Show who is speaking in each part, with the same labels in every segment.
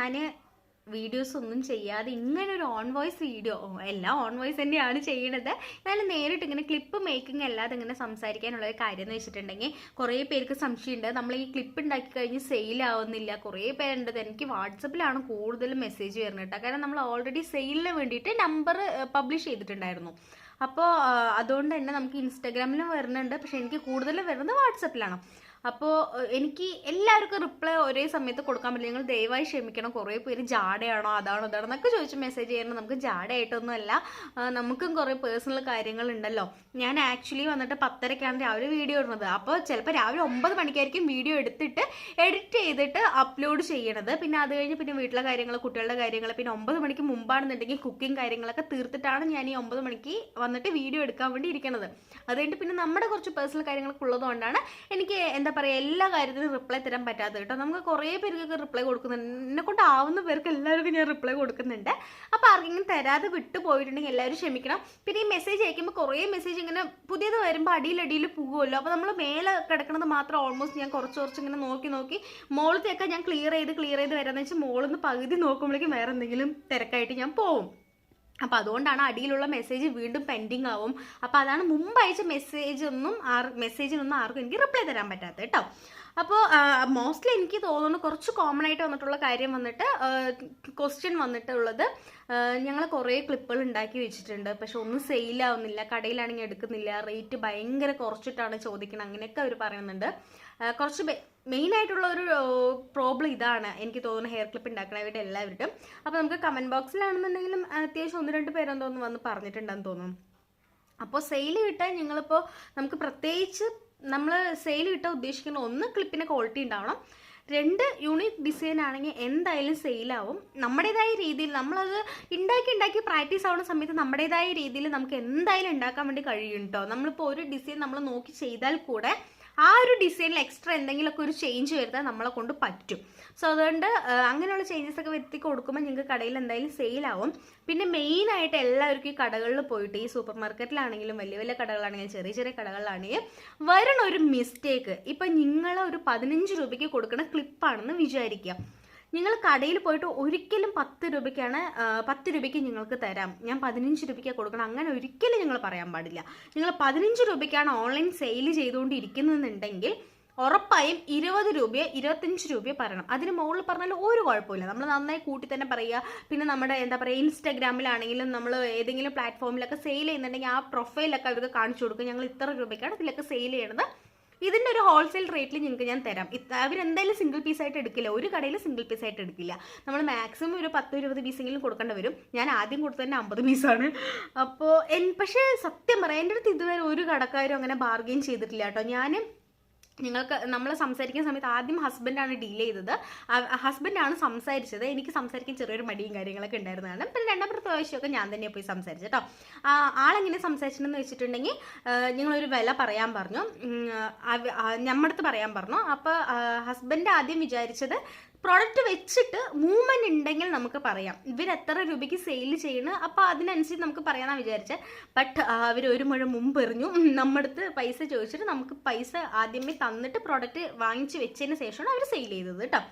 Speaker 1: ഞാൻ വീഡിയോസ് ഒന്നും ചെയ്യാതെ ഇങ്ങനെ ഒരു ഓൺ വോയിസ് വീഡിയോ എല്ലാം ഓൺ വോയിസ് തന്നെയാണ് ചെയ്യണത്. എന്നാലും നേരിട്ട് ഇങ്ങനെ ക്ലിപ്പ് മേക്കിംഗ് അല്ലാതെ ഇങ്ങനെ സംസാരിക്കാനുള്ള ഒരു കാര്യം എന്ന് വെച്ചിട്ടുണ്ടെങ്കിൽ കുറേ പേർക്ക് സംശയമുണ്ട്. നമ്മൾ ഈ ക്ലിപ്പ് ഉണ്ടാക്കി കഴിഞ്ഞ് സെയിൽ ആവുന്നില്ല. കുറേ പേരുണ്ട്. എനിക്ക് വാട്സപ്പിലാണ് കൂടുതലും മെസ്സേജ് വരുന്നത് കാരണം നമ്മൾ ഓൾറെഡി സെയിലിന് വേണ്ടിയിട്ട് നമ്പർ പബ്ലിഷ് ചെയ്തിട്ടുണ്ടായിരുന്നു. അപ്പോൾ അതുകൊണ്ട് തന്നെ നമുക്ക് ഇൻസ്റ്റാഗ്രാമിലും വരുന്നുണ്ട്. പക്ഷെ എനിക്ക് കൂടുതലും വരുന്നത് വാട്സപ്പിലാണ്. അപ്പോൾ എനിക്ക് എല്ലാവർക്കും റിപ്ലൈ ഒരേ സമയത്ത് കൊടുക്കാൻ പറ്റില്ല. നിങ്ങൾ ദയവായി ക്ഷമിക്കണം. കുറേ പേര് ജാടയാണോ അതാണോ അതാണോ എന്നൊക്കെ ചോദിച്ച് മെസ്സേജ് ചെയ്യണം നമുക്ക് ജാടയായിട്ടൊന്നുമല്ല. നമുക്കും കുറേ പേഴ്സണൽ കാര്യങ്ങളുണ്ടല്ലോ ഞാൻ ആക്ച്വലി വന്നിട്ട് പത്തരക്കാണ് രാവിലെ വീഡിയോ ഇടുന്നത്. അപ്പോൾ ചിലപ്പോൾ രാവിലെ ഒമ്പത് മണിക്കായിരിക്കും വീഡിയോ എടുത്തിട്ട് എഡിറ്റ് ചെയ്തിട്ട് അപ്ലോഡ് ചെയ്യണത്. പിന്നെ അത് കഴിഞ്ഞ് പിന്നെ വീട്ടിലെ കാര്യങ്ങൾ കുട്ടികളുടെ കാര്യങ്ങൾ പിന്നെ ഒമ്പത് മണിക്ക് മുമ്പാണെന്നുണ്ടെങ്കിൽ കുക്കിംഗ് കാര്യങ്ങളൊക്കെ തീർത്തിട്ടാണ് ഞാൻ ഈ ഒമ്പത് മണിക്ക് വന്നിട്ട് വീഡിയോ എടുക്കാൻ വേണ്ടി ഇരിക്കുന്നത് അത് കഴിഞ്ഞിട്ട് പിന്നെ നമ്മുടെ കുറച്ച് പേഴ്സണൽ കാര്യങ്ങളൊക്കെ ഉള്ളതുകൊണ്ടാണ് എനിക്ക് എന്താ പറയുക എല്ലാ കാര്യത്തിനും റിപ്ലൈ തരാൻ പറ്റാത്ത കേട്ടോ. നമുക്ക് കുറേ പേർക്കൊക്കെ റിപ്ലൈ കൊടുക്കുന്നുണ്ട്. എന്നെ കൊണ്ട് ആവുന്ന പേർക്ക് എല്ലാവർക്കും ഞാൻ റിപ്ലൈ കൊടുക്കുന്നുണ്ട്. അപ്പോൾ ആർക്കെങ്കിലും തരാതെ വിട്ടു പോയിട്ടുണ്ടെങ്കിൽ എല്ലാവരും ക്ഷമിക്കണം. പിന്നെ ഈ മെസ്സേജ് അയക്കുമ്പോൾ കുറേ മെസ്സേജ് ഇങ്ങനെ പുതിയത് വരുമ്പോൾ അടിയിലടിയിൽ പോകുമല്ലോ. അപ്പോൾ നമ്മൾ മേലെ കിടക്കുന്നത് മാത്രം ഓൾമോസ്റ്റ് ഞാൻ കുറച്ച് കുറച്ച് ഇങ്ങനെ നോക്കി നോക്കി മോളത്തെയൊക്കെ ഞാൻ ക്ലിയർ ചെയ്ത് ക്ലിയർ ചെയ്ത് വരാമെന്ന് വെച്ചാൽ മോളിൽ നിന്ന് പകുതി നോക്കുമ്പോഴേക്കും വേറെ എന്തെങ്കിലും തിരക്കായിട്ട് ഞാൻ പോവും. അപ്പോൾ അതുകൊണ്ടാണ് അടിയിലുള്ള മെസ്സേജ് വീണ്ടും പെൻഡിങ് ആവും. അപ്പോൾ അതാണ് മുമ്പ് അയച്ച മെസ്സേജ് ഒന്നും ആർ മെസ്സേജിനൊന്നും ആർക്കും എനിക്ക് റിപ്ലൈ തരാൻ പറ്റാത്തത് കേട്ടോ അപ്പോൾ മോസ്റ്റ്ലി എനിക്ക് തോന്നുന്നു കുറച്ച് കോമൺ ആയിട്ട് വന്നിട്ടുള്ള കാര്യം വന്നിട്ട് ക്വസ്റ്റ്യൻ വന്നിട്ടുള്ളത് ഞങ്ങൾ കുറേ ക്ലിപ്പുകൾ ഉണ്ടാക്കി വെച്ചിട്ടുണ്ട്. പക്ഷെ ഒന്നും സെയിലാവുന്നില്ല കടയിലാണെങ്കിൽ എടുക്കുന്നില്ല. റേറ്റ് ഭയങ്കര കുറച്ചിട്ടാണ് ചോദിക്കുന്നത് അങ്ങനെയൊക്കെ അവർ പറയുന്നുണ്ട്. കുറച്ച് മെയിൻ ആയിട്ടുള്ള ഒരു പ്രോബ്ലം ഇതാണ് എനിക്ക് തോന്നുന്നു ഹെയർ ക്ലിപ്പ് ഉണ്ടാക്കണവരുടെ എല്ലാവരുടെയും. അപ്പോൾ നമുക്ക് കമന്റ് ബോക്സിലാണെന്നുണ്ടെങ്കിലും അത്യാവശ്യം ഒന്ന് രണ്ട് പേരെന്തോ തോന്നുന്നു വന്ന് പറഞ്ഞിട്ടുണ്ടെന്ന് തോന്നുന്നു. അപ്പോൾ സെയിൽ കിട്ടാൻ ഞങ്ങളിപ്പോൾ നമുക്ക് പ്രത്യേകിച്ച് നമ്മൾ സെയിൽ കിട്ടാൻ ഉദ്ദേശിക്കുന്ന ഒന്ന് ക്ലിപ്പിന്റെ ക്വാളിറ്റി ഉണ്ടാവണം രണ്ട് യൂണിക് ഡിസൈൻ ആണെങ്കിൽ എന്തായാലും സെയിലാവും നമ്മുടേതായ രീതിയിൽ നമ്മളത് ഉണ്ടാക്കി ഉണ്ടാക്കി പ്രാക്ടീസ് ആവുന്ന സമയത്ത് നമ്മുടേതായ രീതിയിൽ നമുക്ക് എന്തായാലും ഉണ്ടാക്കാൻ വേണ്ടി കഴിയും കേട്ടോ നമ്മളിപ്പോൾ ഒരു ഡിസൈൻ നമ്മൾ നോക്കി ചെയ്താൽ കൂടെ ആ ഒരു ഡിസൈനിൽ എക്സ്ട്രാ എന്തെങ്കിലുമൊക്കെ ഒരു ചേഞ്ച് വരുത്താൻ നമ്മളെ കൊണ്ട് പറ്റും. സോ അതുകൊണ്ട് അങ്ങനെയുള്ള ചേഞ്ചസ് ഒക്കെ വരുത്തി കൊടുക്കുമ്പോൾ നിങ്ങൾക്ക് കടയിൽ എന്തായാലും സെയിലാവും പിന്നെ മെയിനായിട്ട് എല്ലാവർക്കും ഈ കടകളിൽ പോയിട്ട് ഈ സൂപ്പർ മാർക്കറ്റിലാണെങ്കിലും വലിയ വലിയ കടകളാണെങ്കിലും ചെറിയ ചെറിയ കടകളിലാണെങ്കിലും വരണ ഒരു മിസ്റ്റേക്ക് ഇപ്പം നിങ്ങൾ ഒരു പതിനഞ്ച് രൂപയ്ക്ക് കൊടുക്കുന്ന ക്ലിപ്പാണെന്ന് വിചാരിക്കുക. നിങ്ങൾ കടയിൽ പോയിട്ട് ഒരിക്കലും പത്ത് രൂപയ്ക്കാണ് പത്ത് രൂപയ്ക്ക് നിങ്ങൾക്ക് തരാം. ഞാൻ പതിനഞ്ച് രൂപയ്ക്ക് കൊടുക്കണം അങ്ങനെ ഒരിക്കലും നിങ്ങൾ പറയാൻ പാടില്ല. നിങ്ങൾ പതിനഞ്ച് രൂപയ്ക്കാണ് ഓൺലൈൻ സെയിൽ ചെയ്തുകൊണ്ടിരിക്കുന്നുണ്ടെങ്കിൽ ഉറപ്പായും ഇരുപത് രൂപയോ ഇരുപത്തഞ്ച് രൂപയോ പറയണം. അതിന് മുകളിൽ പറഞ്ഞാൽ ഒരു കുഴപ്പമില്ല. നമ്മൾ നന്നായി കൂട്ടി തന്നെ പറയുക. പിന്നെ നമ്മുടെ എന്താ പറയുക ഇൻസ്റ്റാഗ്രാമിലാണെങ്കിലും നമ്മൾ ഏതെങ്കിലും പ്ലാറ്റ്ഫോമിലൊക്കെ സെയിൽ ചെയ്യുന്നുണ്ടെങ്കിൽ ആ പ്രൊഫൈലൊക്കെ അവർക്ക് കാണിച്ചു കൊടുക്കും ഞങ്ങൾ ഇത്ര രൂപയ്ക്കാണ് ഇതിലൊക്കെ സെയിൽ ചെയ്യണത്. ഇതിന്റെ ഒരു ഹോൾസെയിൽ റേറ്റിൽ നിങ്ങൾക്ക് ഞാൻ തരാം. അവരെന്തായാലും സിംഗിൾ പീസ് ആയിട്ട് എടുക്കില്ല. ഒരു കടയിൽ സിംഗിൾ പീസ് ആയിട്ട് എടുക്കില്ല. നമ്മൾ മാക്സിമം ഒരു പത്ത് ഇരുപത് പീസെങ്കിലും കൊടുക്കേണ്ടി വരും. ഞാൻ ആദ്യം കൊടുത്തതന്നെ അമ്പത് പീസാണ് അപ്പോൾ എൻ പക്ഷേ സത്യം പറയാം എന്റെ അടുത്ത് ഇതുവരെ ഒരു കടക്കാരും അങ്ങനെ ബാർഗെയിൻ ചെയ്തിട്ടില്ല കേട്ടോ. ഞാൻ നിങ്ങൾക്ക് നമ്മൾ സംസാരിക്കുന്ന സമയത്ത് ആദ്യം ഹസ്ബൻഡാണ് ഡീൽ ചെയ്തത്. ഹസ്ബൻഡാണ് സംസാരിച്ചത്. എനിക്ക് സംസാരിക്കാൻ ചെറിയൊരു മടിയും കാര്യങ്ങളൊക്കെ ഉണ്ടായിരുന്നതാണ്. പിന്നെ രണ്ടാമത്തെ പ്രാവശ്യമൊക്കെ ഞാൻ തന്നെ പോയി സംസാരിച്ചു കേട്ടോ. ആളെങ്ങനെ സംസാരിച്ചിട്ടെന്ന് വെച്ചിട്ടുണ്ടെങ്കിൽ ഞങ്ങളൊരു വില പറയാൻ പറഞ്ഞു. ഞമ്മടുത്ത് പറയാൻ പറഞ്ഞു. അപ്പോൾ ഹസ്ബൻഡ് ആദ്യം വിചാരിച്ചത് പ്രോഡക്റ്റ് വെച്ചിട്ട് മൂവ്മെന്റ് ഉണ്ടെങ്കിൽ നമുക്ക് പറയാം. ഇവർ എത്ര രൂപയ്ക്ക് സെയിൽ ചെയ്യണം? അപ്പോൾ അതിനനുസരിച്ച് നമുക്ക് പറയാമെന്നാണ് വിചാരിച്ചത് ബട്ട് അവർ ഒരു മുഴ മുമ്പ് എറിഞ്ഞു. നമ്മടുത്ത് പൈസ ചോദിച്ചിട്ട് നമുക്ക് പൈസ ആദ്യമേ തന്നിട്ട് പ്രൊഡക്റ്റ് വാങ്ങിച്ച് വെച്ചതിന് ശേഷമാണ് അവർ സെയിൽ ചെയ്തത് കേട്ടോ.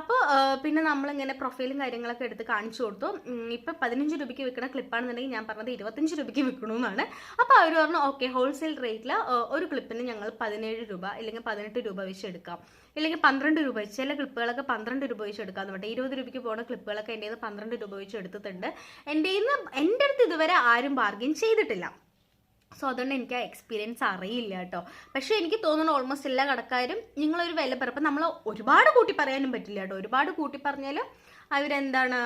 Speaker 1: അപ്പോൾ പിന്നെ നമ്മളിങ്ങനെ പ്രൊഫൈലും കാര്യങ്ങളൊക്കെ എടുത്ത് കാണിച്ചു കൊടുത്തു. ഇപ്പം പതിനഞ്ച് രൂപയ്ക്ക് വിൽക്കുന്ന ക്ലിപ്പാണെന്നുണ്ടെങ്കിൽ ഞാൻ പറഞ്ഞത് ഇരുപത്തഞ്ച് രൂപയ്ക്ക് വിൽക്കണമെന്നാണ് അപ്പോൾ അവർ പറഞ്ഞു ഓക്കെ ഹോൾസെയിൽ റേറ്റിൽ ഒരു ക്ലിപ്പിന് ഞങ്ങൾ പതിനേഴ് രൂപ അല്ലെങ്കിൽ പതിനെട്ട് രൂപ വെച്ച് എടുക്കാം. ഇല്ലെങ്കിൽ പന്ത്രണ്ട് രൂപ വെച്ച് ചില ക്ലിപ്പുകളൊക്കെ പന്ത്രണ്ട് രൂപ വെച്ച് എടുക്കാന്ന് പറഞ്ഞാൽ ഇരുപത് രൂപയ്ക്ക് പോകുന്ന ക്ലിപ്പുകളൊക്കെ എന്റെ പന്ത്രണ്ട് രൂപ വെച്ച് എടുത്തിട്ടുണ്ട്. എന്റെ എന്റെ അടുത്ത് ഇതുവരെ ആരും ബാർഗെയിൻ ചെയ്തിട്ടില്ല. സോ അതുകൊണ്ട് എനിക്ക് ആ എക്സ്പീരിയൻസ് അറിയില്ല കേട്ടോ. പക്ഷേ എനിക്ക് തോന്നുന്നു ഓൾമോസ്റ്റ് എല്ലാ കടക്കാരും നിങ്ങളൊരു വില അപ്പം നമ്മൾ ഒരുപാട് കൂട്ടി പറയാനും പറ്റില്ല കേട്ടോ. ഒരുപാട് കൂട്ടി പറഞ്ഞാലും അവരെന്താണ്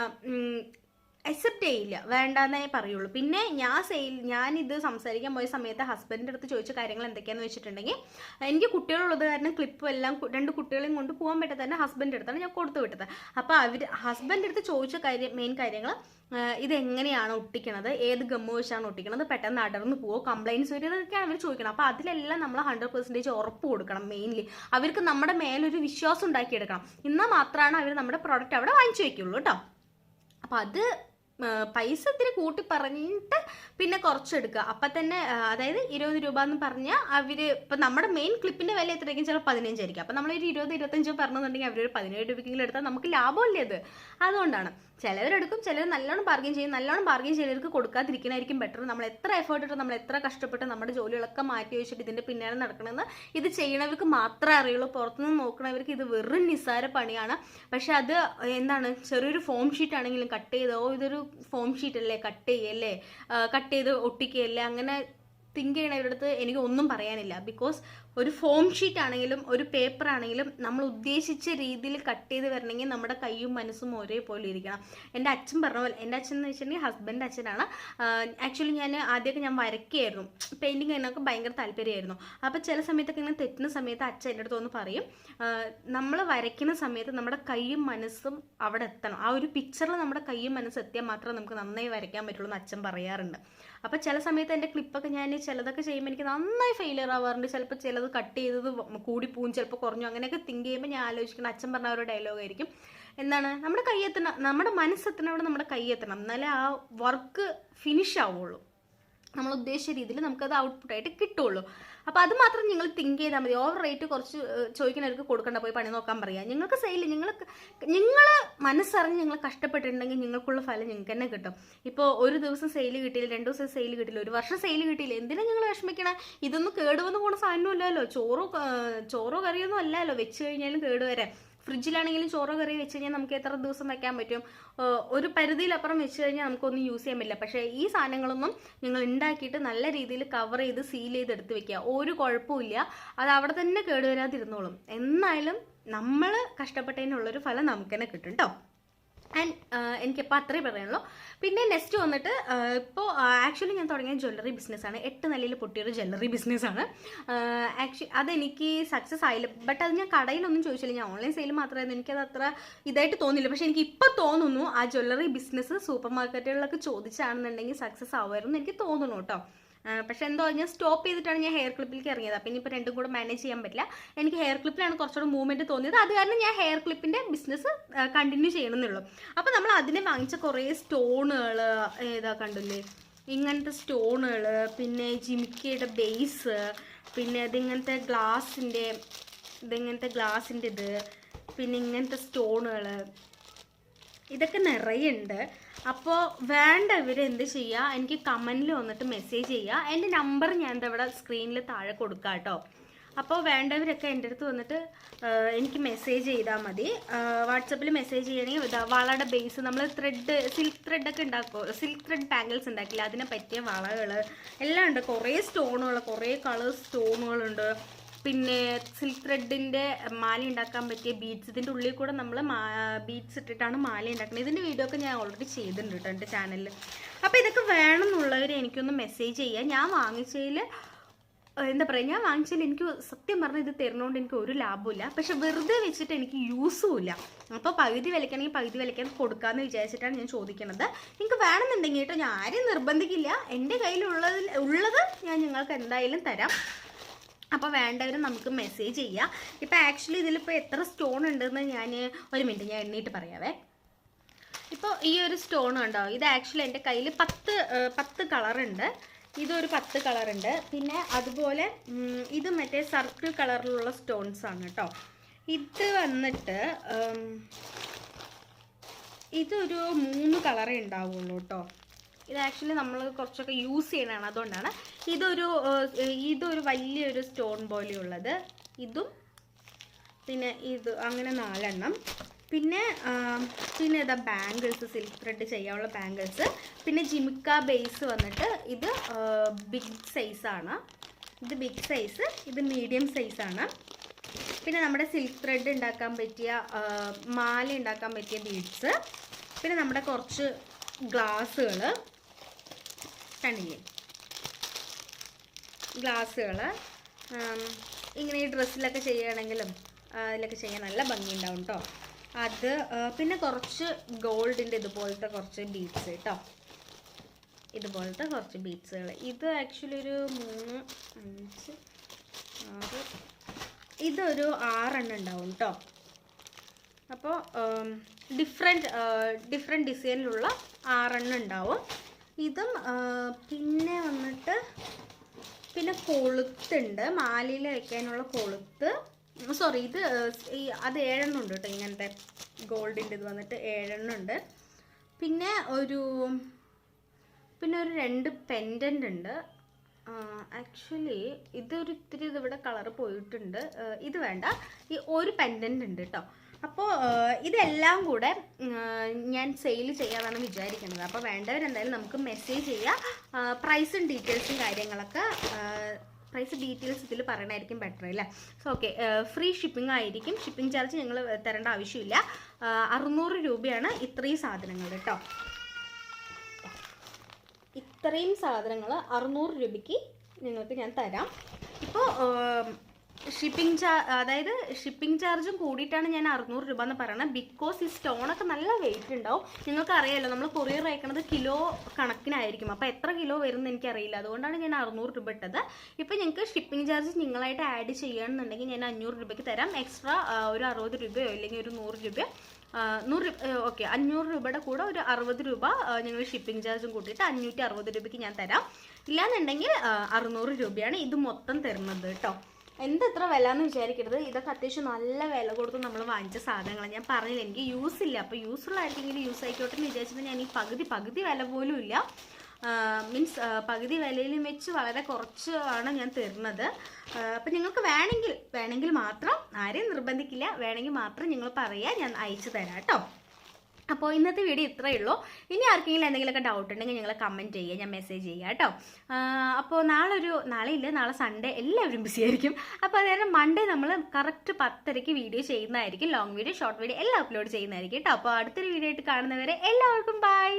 Speaker 1: അക്സെപ്റ്റ് ചെയ്യില്ല. വേണ്ടെന്നേ പറയുള്ളൂ. പിന്നെ ഞാൻ സെയിൽ ഞാനിത് സംസാരിക്കാൻ പോയ സമയത്ത് ഹസ്ബൻഡിന്റെ അടുത്ത് ചോദിച്ച കാര്യങ്ങൾ എന്തൊക്കെയാണെന്ന് വെച്ചിട്ടുണ്ടെങ്കിൽ എനിക്ക് കുട്ടികളുള്ളത് കാരണം ക്ലിപ്പും എല്ലാം രണ്ട് കുട്ടികളെയും കൊണ്ട് പോകാൻ പറ്റാത്ത തന്നെ ഹസ്ബൻഡിന്റെ അടുത്താണ് ഞാൻ കൊടുത്തു വിട്ടത്. അപ്പോൾ അവർ ഹസ്ബൻഡിന്റെ അടുത്ത് ചോദിച്ച കാര്യം മെയിൻ കാര്യങ്ങൾ ഇതെങ്ങനെയാണ് ഒട്ടിക്കണത്? ഏത് ഗമ്മ് വെച്ചാണ് ഒട്ടിക്കണത്? പെട്ടെന്ന് അടർന്നു പോവോ? കംപ്ലയിൻസ് വരുന്നതൊക്കെയാണ് അവർ ചോദിക്കണം അപ്പോൾ അതിലെല്ലാം നമ്മൾ ഹൺഡ്രഡ് പെർസെന്റേജ് ഉറപ്പ് കൊടുക്കണം മെയിൻലി അവർക്ക് നമ്മുടെ മേലൊരു വിശ്വാസം ഉണ്ടാക്കിയെടുക്കണം. എന്നാൽ മാത്രമാണ് അവർ നമ്മുടെ പ്രോഡക്റ്റ് അവിടെ വാങ്ങിച്ചു വയ്ക്കുള്ളൂ കേട്ടോ. അപ്പോൾ അത് പൈസ ഇത്തിരി കൂട്ടി പറഞ്ഞിട്ട് പിന്നെ കുറച്ചെടുക്കുക. അപ്പം തന്നെ അതായത് ഇരുപത് രൂപ എന്ന് പറഞ്ഞാൽ അവർ ഇപ്പം നമ്മുടെ മെയിൻ ക്ലിപ്പിന്റെ വില എത്രയായിരിക്കും? ചിലപ്പോൾ പതിനഞ്ചായിരിക്കും അപ്പം നമ്മളൊരു ഇരുപത് ഇരുപത്തഞ്ച് പറഞ്ഞെന്നുണ്ടെങ്കിൽ അവരൊരു പതിനേഴ് രൂപയ്ക്കെങ്കിലും എടുത്താൽ നമുക്ക് ലാഭമല്ലേ അത്? അതുകൊണ്ടാണ്. ചിലവരെടുക്കും ചിലർ നല്ലോണം ബാർഗെയിൻ ചെയ്യും. നല്ലോണം ബാർഗെയിൻ ചെയ്തവർക്ക് കൊടുക്കാതിരിക്കണമായിരിക്കും ബെറ്റർ നമ്മൾ എത്ര എഫേർട്ട് ഇട്ട് നമ്മൾ എത്ര കഷ്ടപ്പെട്ട് നമ്മുടെ ജോലികളൊക്കെ മാറ്റി വെച്ചിട്ട് ഇതിന്റെ പിന്നാലെ നടക്കണമെന്ന് ഇത് ചെയ്യണവർക്ക് മാത്രമേ അറിയുള്ളൂ. പുറത്തുനിന്ന് നോക്കണവർക്ക് ഇത് വെറും നിസ്സാര പണിയാണ്. പക്ഷെ അത് എന്താണ്? ചെറിയൊരു ഫോം ഷീറ്റ് ആണെങ്കിലും കട്ട് ചെയ്തോ ഇതൊരു ഫോം ഷീറ്റ് അല്ലേ? കട്ട് ചെയ്യല്ലേ? കട്ട് ചെയ്ത് ഒട്ടിക്കുകയല്ലേ? അങ്ങനെ തിങ്ക് അടുത്ത് എനിക്ക് ഒന്നും പറയാനില്ല. ബിക്കോസ് ഒരു ഫോം ഷീറ്റ് ആണെങ്കിലും ഒരു പേപ്പർ ആണെങ്കിലും നമ്മൾ ഉദ്ദേശിച്ച രീതിയിൽ കട്ട് ചെയ്ത് വരണമെങ്കിൽ നമ്മുടെ കൈയും മനസ്സും ഒരേപോലെ ഇരിക്കണം. എന്റെ അച്ഛൻ പറഞ്ഞ പോലെ എന്റെ അച്ഛൻ എന്ന് വെച്ചിട്ടുണ്ടെങ്കിൽ ഹസ്ബൻഡ് അച്ഛനാണ്. ആക്ച്വലി ഞാൻ ആദ്യമൊക്കെ ഞാൻ വരയ്ക്കുകയായിരുന്നു പെയിന്റിങ് എന്നൊക്കെ ഭയങ്കര താല്പര്യമായിരുന്നു. അപ്പോൾ ചില സമയത്തൊക്കെ ഇങ്ങനെ തെറ്റുന്ന സമയത്ത് അച്ഛൻ എന്റെ അടുത്ത് ഒന്ന് പറയും നമ്മൾ വരയ്ക്കുന്ന സമയത്ത് നമ്മുടെ കൈയും മനസ്സും അവിടെ എത്തണം. ആ ഒരു പിക്ചറിൽ നമ്മുടെ കൈയും മനസ്സും എത്തിയാൽ മാത്രമേ നമുക്ക് നന്നായി വരയ്ക്കാൻ പറ്റുള്ളൂ എന്ന് അച്ഛൻ പറയാറുണ്ട്. അപ്പോൾ ചില സമയത്ത് എന്റെ ക്ലിപ്പൊക്കെ ഞാൻ ചിലതൊക്കെ ചെയ്യുമ്പോൾ എനിക്ക് നന്നായി ഫെയിലിയർ ആവാറുണ്ട്. ചിലപ്പോൾ ചിലത് കട്ട് ചെയ്തത് കൂടി പോവും ചിലപ്പോൾ കുറഞ്ഞു. അങ്ങനെയൊക്കെ തിങ്ക് ചെയ്യുമ്പോൾ ഞാൻ ആലോചിക്കണം. അച്ഛൻ പറഞ്ഞ ഒരു ഡയലോഗ് ആയിരിക്കും. എന്താണ്? നമ്മുടെ കയ്യെത്തണം. നമ്മുടെ മനസ്സെത്തണവിടെ നമ്മുടെ കയ്യെത്തണം. എന്നാലേ ആ വർക്ക് ഫിനിഷ് ആവുള്ളൂ. നമ്മൾ ഉദ്ദേശിച്ച രീതിയിൽ നമുക്കത് ഔട്ട്പുട്ടായിട്ട് കിട്ടുള്ളൂ. അപ്പോൾ അത് മാത്രം നിങ്ങൾ തിങ്ക് ചെയ്താൽ മതി. ഓവർ റേറ്റ് കുറച്ച് ചോദിക്കുന്നവർക്ക് കൊടുക്കേണ്ട പോയി പണി നോക്കാൻ പറയാ. നിങ്ങൾക്ക് സെയിൽ നിങ്ങൾ നിങ്ങൾ മനസ്സറിഞ്ഞ് നിങ്ങൾ കഷ്ടപ്പെട്ടിട്ടുണ്ടെങ്കിൽ നിങ്ങൾക്കുള്ള ഫലം നിങ്ങൾക്ക് തന്നെ കിട്ടും. ഇപ്പോൾ ഒരു ദിവസം സെയിൽ കിട്ടിയില്ല രണ്ട് ദിവസം സെയിൽ കിട്ടിയില്ല ഒരു വർഷം സെയിൽ കിട്ടിയില്ല എന്തിനാ നിങ്ങൾ വിഷമിക്കണം? ഇതൊന്നും കേടുവന്ന് പോണ സാധനമല്ലല്ലോ. ചോറോ ചോറോ കറിയൊന്നും അല്ലല്ലോ വെച്ച് കഴിഞ്ഞാലും കേടുവരാൻ. ഫ്രിഡ്ജിലാണെങ്കിലും ചോറോ കറി വെച്ച് കഴിഞ്ഞാൽ നമുക്ക് എത്ര ദിവസം വെക്കാൻ പറ്റും? ഒരു പരിധിയിലപ്പുറം വെച്ച് കഴിഞ്ഞാൽ നമുക്കൊന്നും യൂസ് ചെയ്യാൻ പറ്റില്ല. പക്ഷേ ഈ സാധനങ്ങളൊന്നും നിങ്ങൾ ഉണ്ടാക്കിയിട്ട് നല്ല രീതിയിൽ കവർ ചെയ്ത് സീൽ ചെയ്ത് എടുത്ത് വെക്കുക. ഒരു കുഴപ്പമില്ല അത് അവിടെ തന്നെ കേടുവരാതിരുന്നോളും. എന്നാലും നമ്മൾ കഷ്ടപ്പെട്ടതിനുള്ളൊരു ഫലം നമുക്ക് തന്നെ കിട്ടും കേട്ടോ ആൻഡ് എനിക്കിപ്പോൾ അത്രേ പറയാനുള്ളൂ. പിന്നെ നെക്സ്റ്റ് വന്നിട്ട് ഇപ്പോൾ ആക്ച്വലി ഞാൻ തുടങ്ങിയ ജ്വല്ലറി ബിസിനസ്സാണ് എട്ട് നിലയിൽ പൊട്ടിയൊരു ജ്വല്ലറി ബിസിനസ്സാണ് ആക്ച്വലി അതെനിക്ക് സക്സസ് ആയില്ല. ബട്ട് അത് ഞാൻ കടയിലൊന്നും ചോദിച്ചില്ല. ഞാൻ ഓൺലൈൻ സെയിൽ മാത്രമായിരുന്നു. എനിക്കത് അത്ര ഇതായിട്ട് തോന്നില്ല പക്ഷേ എനിക്ക് ഇപ്പോൾ തോന്നുന്നു ആ ജ്വല്ലറി ബിസിനസ് സൂപ്പർ മാർക്കറ്റുകളിലൊക്കെ ചോദിച്ചാണെന്നുണ്ടെങ്കിൽ സക്സസ് ആവുമായിരുന്നു എനിക്ക് തോന്നുന്നു കേട്ടോ. പക്ഷെ എന്തോ ഞാൻ സ്റ്റോപ്പ് ചെയ്തിട്ടാണ് ഞാൻ ഹെയർ ക്ലിപ്പിലേക്ക് ഇറങ്ങിയത്. അപ്പം ഇനിയിപ്പോൾ രണ്ടും കൂടെ മാനേജ് ചെയ്യാൻ പറ്റില്ല. എനിക്ക് ഹെയർ ക്ലിപ്പിലാണ് കുറച്ചുകൂടെ മൂവ്മെന്റ് തോന്നിയത്. അത് കാരണം ഞാൻ ഹെയർ ക്ലിപ്പിന്റെ ബിസിനസ് കണ്ടിന്യൂ ചെയ്യണമെന്നുള്ളൂ. അപ്പോൾ നമ്മൾ അതിനെ വാങ്ങിച്ച കുറേ സ്റ്റോണുകൾ ഏതാ കണ്ടില്ലേ? ഇങ്ങനത്തെ സ്റ്റോണുകൾ പിന്നെ ജിമിക്കയുടെ ബേസ് പിന്നെ അതിങ്ങനത്തെ ഗ്ലാസിന്റെ ഇതിങ്ങനത്തെ ഗ്ലാസിന്റെ ഇത് പിന്നെ ഇങ്ങനത്തെ സ്റ്റോണുകൾ ഇതൊക്കെ നിറയെ ഉണ്ട് അപ്പോൾ വേണ്ടവർ എന്ത് ചെയ്യുക എനിക്ക് കമന്റിൽ വന്നിട്ട് മെസ്സേജ് ചെയ്യുക എന്റെ നമ്പർ ഞാൻ എന്താ ഇവിടെ സ്ക്രീനിൽ താഴെ കൊടുക്കാം കേട്ടോ അപ്പോൾ വേണ്ടവരൊക്കെ എന്റെ അടുത്ത് വന്നിട്ട് എനിക്ക് മെസ്സേജ് ചെയ്താൽ മതി. വാട്സപ്പിൽ മെസ്സേജ് ചെയ്യണമെങ്കിൽ ഇതാ വളയുടെ ബേസ് നമ്മൾ ത്രെഡ് സിൽക്ക് ത്രെഡൊക്കെ ഉണ്ടാക്കുമോ സിൽക്ക് ത്രെഡ് ബാംഗിൾസ് ഉണ്ടാക്കില്ല? അതിനെ പറ്റിയ വളകൾ എല്ലാം ഉണ്ട്. കുറേ സ്റ്റോണുകൾ കുറേ കളർ സ്റ്റോണുകളുണ്ട് പിന്നെ സിൽക്ക് ത്രെഡിന്റെ മാല ഉണ്ടാക്കാൻ പറ്റിയ ബീഡ്സ് ഇതിന്റെ ഉള്ളിൽ കൂടെ നമ്മൾ ബീഡ്സ് ഇട്ടിട്ടാണ് മാല ഉണ്ടാക്കുന്നത്. ഇതിന്റെ വീഡിയോ ഒക്കെ ഞാൻ ഓൾറെഡി ചെയ്തിട്ടുണ്ട് കേട്ടോ എന്റെ ചാനലിൽ അപ്പോൾ ഇതൊക്കെ വേണമെന്നുള്ളവർ എനിക്കൊന്ന് മെസ്സേജ് ചെയ്യുക ഞാൻ വാങ്ങിച്ചതിൽ എന്താ പറയുക ഞാൻ വാങ്ങിച്ചതിൽ എനിക്ക് സത്യം പറഞ്ഞാൽ ഇത് തരുന്നതുകൊണ്ട് എനിക്ക് ഒരു ലാഭമില്ല പക്ഷെ വെറുതെ വെച്ചിട്ട് എനിക്ക് യൂസും ഇല്ല. അപ്പോൾ പകുതി വിലയ്ക്കാണെങ്കിൽ പകുതി വിലയ്ക്കാൻ കൊടുക്കാമെന്ന് വിചാരിച്ചിട്ടാണ് ഞാൻ ചോദിക്കുന്നത് നിങ്ങൾക്ക് വേണമെന്നുണ്ടെങ്കിൽ കേട്ടോ ഞാൻ ആരും നിർബന്ധിക്കില്ല. എന്റെ കയ്യിലുള്ളതിൽ ഉള്ളത് ഞാൻ നിങ്ങൾക്ക് എന്തായാലും തരാം. അപ്പോൾ വേണ്ടവർ നമുക്ക് മെസ്സേജ് ചെയ്യാം. ഇപ്പോൾ ആക്ച്വലി ഇതിലിപ്പോൾ എത്ര സ്റ്റോൺ ഉണ്ടെന്ന് ഞാൻ ഒരു മിനിറ്റ് ഞാൻ എണ്ണീട്ട് പറയാവേ. ഇപ്പോൾ ഈ ഒരു സ്റ്റോൺ ഉണ്ടോ? ഇത് ആക്ച്വലി എന്റെ കയ്യിൽ പത്ത് പത്ത് കളറുണ്ട് ഇതൊരു പത്ത് കളറുണ്ട് പിന്നെ അതുപോലെ ഇത് മറ്റേ സർക്കിൾ കളറിലുള്ള സ്റ്റോൺസ് ആണ് കേട്ടോ. ഇത് വന്നിട്ട് ഇതൊരു മൂന്ന് കളറേ ഉണ്ടാവുള്ളൂ കേട്ടോ. ഇത് ആക്ച്വലി നമ്മൾ കുറച്ചൊക്കെ യൂസ് ചെയ്യണതാണ് അതുകൊണ്ടാണ് ഇതൊരു ഇതൊരു വലിയൊരു സ്റ്റോൺ പോലെയുള്ളത്. ഇതും പിന്നെ ഇത് അങ്ങനെ നാലെണ്ണം. പിന്നെ പിന്നെ ഇതാ ബാംഗിൾസ് സിൽക്ക് ത്രെഡ് ചെയ്യാനുള്ള ബാംഗിൾസ് പിന്നെ ജിമിക്ക ബേസ് വന്നിട്ട് ഇത് ബിഗ് സൈസാണ് ഇത് ബിഗ് സൈസ് ഇത് മീഡിയം സൈസാണ് പിന്നെ നമ്മുടെ സിൽക്ക് ത്രെഡ് ഉണ്ടാക്കാൻ പറ്റിയ മാല ഉണ്ടാക്കാൻ പറ്റിയ ബീഡ്സ് പിന്നെ നമ്മുടെ കുറച്ച് ഗ്ലാസ്സുകൾ കണ്ടില്ലേ ഗ്ലാസ്സുകൾ ഇങ്ങനെ ഈ ഡ്രസ്സിലൊക്കെ ചെയ്യുകയാണെങ്കിലും ഇതിലൊക്കെ ചെയ്യാൻ നല്ല ഭംഗിയുണ്ടാവും കേട്ടോ അത് പിന്നെ കുറച്ച് ഗോൾഡിന്റെ ഇതുപോലത്തെ കുറച്ച് ബീഡ്സ് കേട്ടോ ഇതുപോലത്തെ കുറച്ച് ബീഡ്സുകൾ ഇത് ആക്ച്വലി ഒരു മൂന്ന് അഞ്ച് ആറ് ഇതൊരു ആറെണ്ണം ഉണ്ടാവും കേട്ടോ അപ്പോൾ ഡിഫറെന്റ് ഡിഫറെന്റ് ഡിസൈനിലുള്ള ആറെണ്ണം ഉണ്ടാവും. ഇതും പിന്നെ വന്നിട്ട് പിന്നെ കൊളുത്തുണ്ട്. മാലയിൽ വെക്കാനുള്ള കൊളുത്ത്. സോറി ഇത് അത് ഏഴെണ്ണം ഉണ്ട് കേട്ടോ ഇങ്ങനത്തെ ഗോൾഡിന്റെ ഇത് വന്നിട്ട് ഏഴെണ്ണം ഉണ്ട് പിന്നെ ഒരു പിന്നെ ഒരു രണ്ട് പെൻഡന്റ് ഉണ്ട്. ആക്ച്വലി ഇതൊരു ഇത്തിരി ഇത് ഇവിടെ കളർ പോയിട്ടുണ്ട്. ഇത് വേണ്ട. ഈ ഒരു പെൻഡന്റ് ഉണ്ട് കേട്ടോ. അപ്പോൾ ഇതെല്ലാം കൂടെ ഞാൻ സെയിൽ ചെയ്യാമെന്നാണ് വിചാരിക്കുന്നത്. അപ്പോൾ വേണ്ടവരെന്തായാലും നമുക്ക് മെസ്സേജ് ചെയ്യാം. പ്രൈസും ഡീറ്റെയിൽസും കാര്യങ്ങളൊക്കെ പ്രൈസ് ഡീറ്റെയിൽസ് ഇതിൽ പറയണമായിരിക്കും ബെറ്റർ അല്ലേ? സോ ഓക്കെ ഫ്രീ ഷിപ്പിംഗ് ആയിരിക്കും. ഷിപ്പിംഗ് ചാർജ് ഞങ്ങൾ തരേണ്ട ആവശ്യമില്ല. അറുന്നൂറ് രൂപയാണ് ഇത്രയും സാധനങ്ങൾ കേട്ടോ. ഇത്രയും സാധനങ്ങൾ അറുന്നൂറ് രൂപയ്ക്ക് നിങ്ങൾക്ക് ഞാൻ തരാം. ഇപ്പോൾ ഷിപ്പിംഗ് ചാർ അതായത് ഷിപ്പിംഗ് ചാർജും കൂടിയിട്ടാണ് ഞാൻ അറുന്നൂറ് രൂപ എന്ന് പറയുന്നത്. ബിക്കോസ് ഈ സ്റ്റോണൊക്കെ നല്ല വെയിറ്റ് ഉണ്ടാവും. നിങ്ങൾക്ക് അറിയാമല്ലോ നമ്മൾ കൊറിയർ അയക്കണത് കിലോ കണക്കിനായിരിക്കും. അപ്പോൾ എത്ര കിലോ വരുമെന്ന് എനിക്കറിയില്ല. അതുകൊണ്ടാണ് ഞാൻ അറുന്നൂറ് രൂപ ഇട്ടത്. ഇപ്പോൾ ഞങ്ങൾക്ക് ഷിപ്പിംഗ് ചാർജ് നിങ്ങളായിട്ട് ആഡ് ചെയ്യുകയാണെന്നുണ്ടെങ്കിൽ ഞാൻ അഞ്ഞൂറ് രൂപയ്ക്ക് തരാം. എക്സ്ട്രാ ഒരു അറുപത് രൂപയോ അല്ലെങ്കിൽ ഒരു നൂറ് രൂപയോ. നൂറ് നൂറ് ഓക്കെ അഞ്ഞൂറ് രൂപയുടെ കൂടെ ഒരു അറുപത് രൂപ ഞങ്ങൾ ഷിപ്പിംഗ് ചാർജും കൂട്ടിയിട്ട് അഞ്ഞൂറ്റി അറുപത് രൂപയ്ക്ക് ഞാൻ തരാം. ഇല്ലാന്നുണ്ടെങ്കിൽ അറുന്നൂറ് രൂപയാണ് ഇത് മൊത്തം തരുന്നത് കേട്ടോ. എന്തത്ര വില എന്ന് വിചാരിക്കരുത്. ഇതൊക്കെ അത്യാവശ്യം നല്ല വില കൊടുത്ത് നമ്മൾ വാങ്ങിച്ച സാധനങ്ങളാണ് ഞാൻ പറഞ്ഞില്ല എനിക്ക് യൂസ് ഇല്ല. അപ്പോൾ യൂസ്ഫുൾ ആയിട്ടെങ്കിലും യൂസ് ആയിക്കോട്ടെ എന്ന് വിചാരിച്ചിട്ട് ഞാൻ ഈ പകുതി പകുതി വില പോലും ഇല്ല. മീൻസ് പകുതി വിലയിലും വെച്ച് വളരെ കുറച്ച് ആണ് ഞാൻ തരുന്നത്. അപ്പം നിങ്ങൾക്ക് വേണമെങ്കിൽ വേണമെങ്കിൽ മാത്രം ആരെയും നിർബന്ധിക്കില്ല. വേണമെങ്കിൽ മാത്രം നിങ്ങൾ പറയുക ഞാൻ അയച്ചു തരാം കേട്ടോ. അപ്പോൾ ഇന്നത്തെ വീഡിയോ ഇത്രയേ ഉള്ളൂ. ഇനി ആർക്കെങ്കിലും എന്തെങ്കിലുമൊക്കെ ഡൗട്ട് ഉണ്ടെങ്കിൽ ഞങ്ങൾ കമന്റ് ചെയ്യുക ഞാൻ മെസ്സേജ് ചെയ്യുക കേട്ടോ. അപ്പോൾ നാളെ ഒരു നാളെ ഇല്ല നാളെ സൺഡേ എല്ലാവരും ബിസി ആയിരിക്കും. അപ്പോൾ അതായത് മൺഡേ നമ്മൾ കറക്റ്റ് പത്തരയ്ക്ക് വീഡിയോ ചെയ്യുന്നതായിരിക്കും. ലോങ് വീഡിയോ ഷോർട്ട് വീഡിയോ എല്ലാം അപ്ലോഡ് ചെയ്യുന്നതായിരിക്കും കേട്ടോ. അപ്പോൾ അടുത്തൊരു വീഡിയോ ആയിട്ട് കാണുന്നവരെ എല്ലാവർക്കും ബൈ